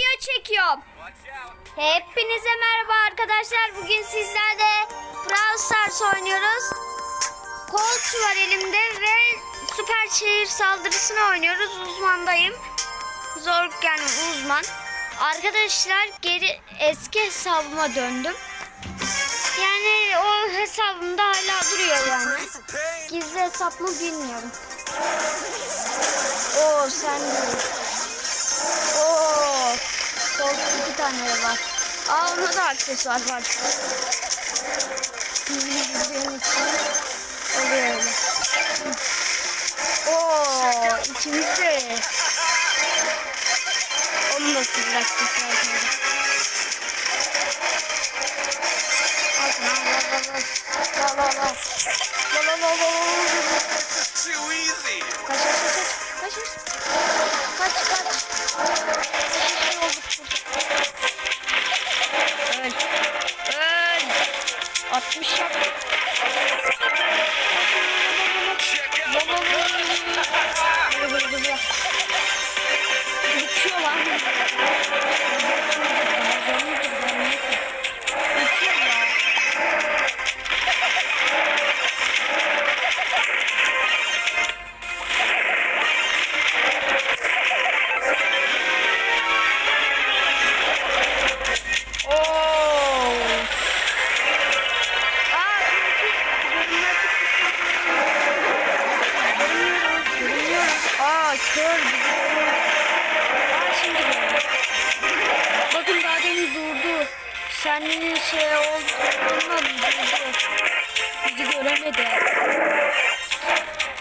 Video çekiyorum. Hepinize merhaba arkadaşlar. Bugün sizlerle Brawl Stars oynuyoruz. Colt var elimde ve süper şehir saldırısını oynuyoruz. Uzmandayım. Zor yani uzman. Arkadaşlar geri eski hesabıma döndüm. Yani o hesabımda hala duruyor yani. Gizli hesap mı bilmiyorum. Oo sen de. Tane var. Aa onda da aksesuar var. Benim için. Oo ikimiz de. Onun da sıfır aksesuar Aa, kör. Aa, şimdi görüyor. Bakın daha demin durdu. Senin şey olduğundan durdu. Bizi göremedi.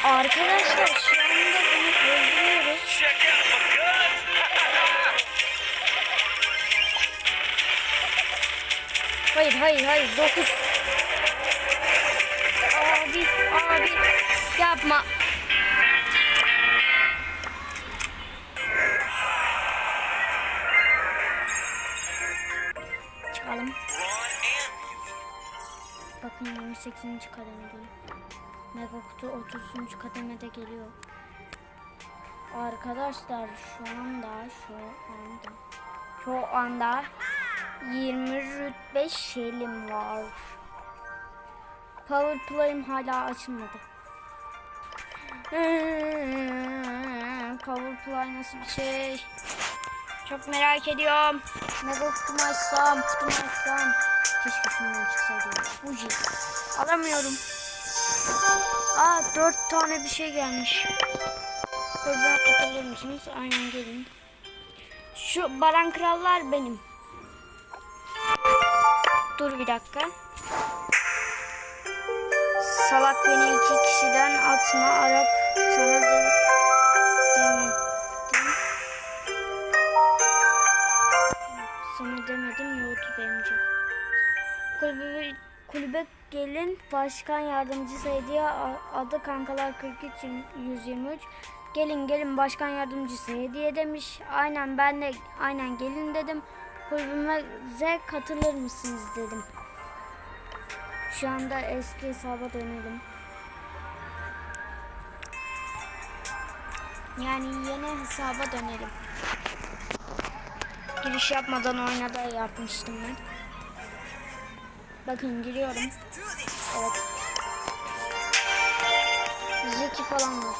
Arkadaşlar şu anda bunu öldürüyoruz. Hayır hayır hayır 9 Abi abi yapma And Bakın 28. kademedeyim Mega kutu 30. kademede geliyor Arkadaşlar şu anda şu anda şu anda 20 rütbe şeylim var. Power play'im hala açılmadı. Hmm, Power play nasıl bir şey? Çok merak ediyorum. Mega kutumu açsam, kutumu açsam. Keşke şundan çıksaydı. Fuji. Alamıyorum. Aa dört tane bir şey gelmiş. Buradan katılır mısınız? Aynen gelin. Şu Baran Krallar benim. Dur bir dakika. Salak beni iki kişiden atma Arap sana Kulübe, gelin başkan yardımcısı hediye adı kankalar 43 123. Gelin gelin başkan yardımcısı hediye demiş. Aynen ben de aynen gelin dedim. Kulübümüze katılır mısınız dedim. Şu anda eski hesaba dönelim. Yani yeni hesaba dönelim. Giriş yapmadan oyuna da yapmıştım ben. Bakın giriyorum. Evet. Zeki falan var.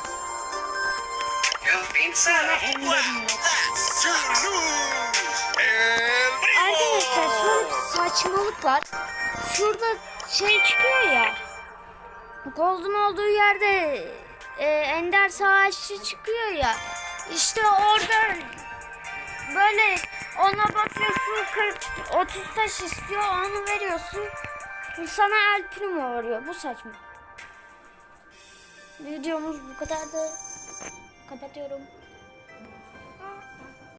Arkadaşlar şu saçmalık var. Şurada şey çıkıyor ya. Golden olduğu yerde e, Ender Savaşçı çıkıyor ya. İşte orada böyle ona basıyorsun 40 30 taş istiyor onu veriyorsun. Sana El Primo veriyor. Bu saçma. Videomuz bu kadar da kapatıyorum.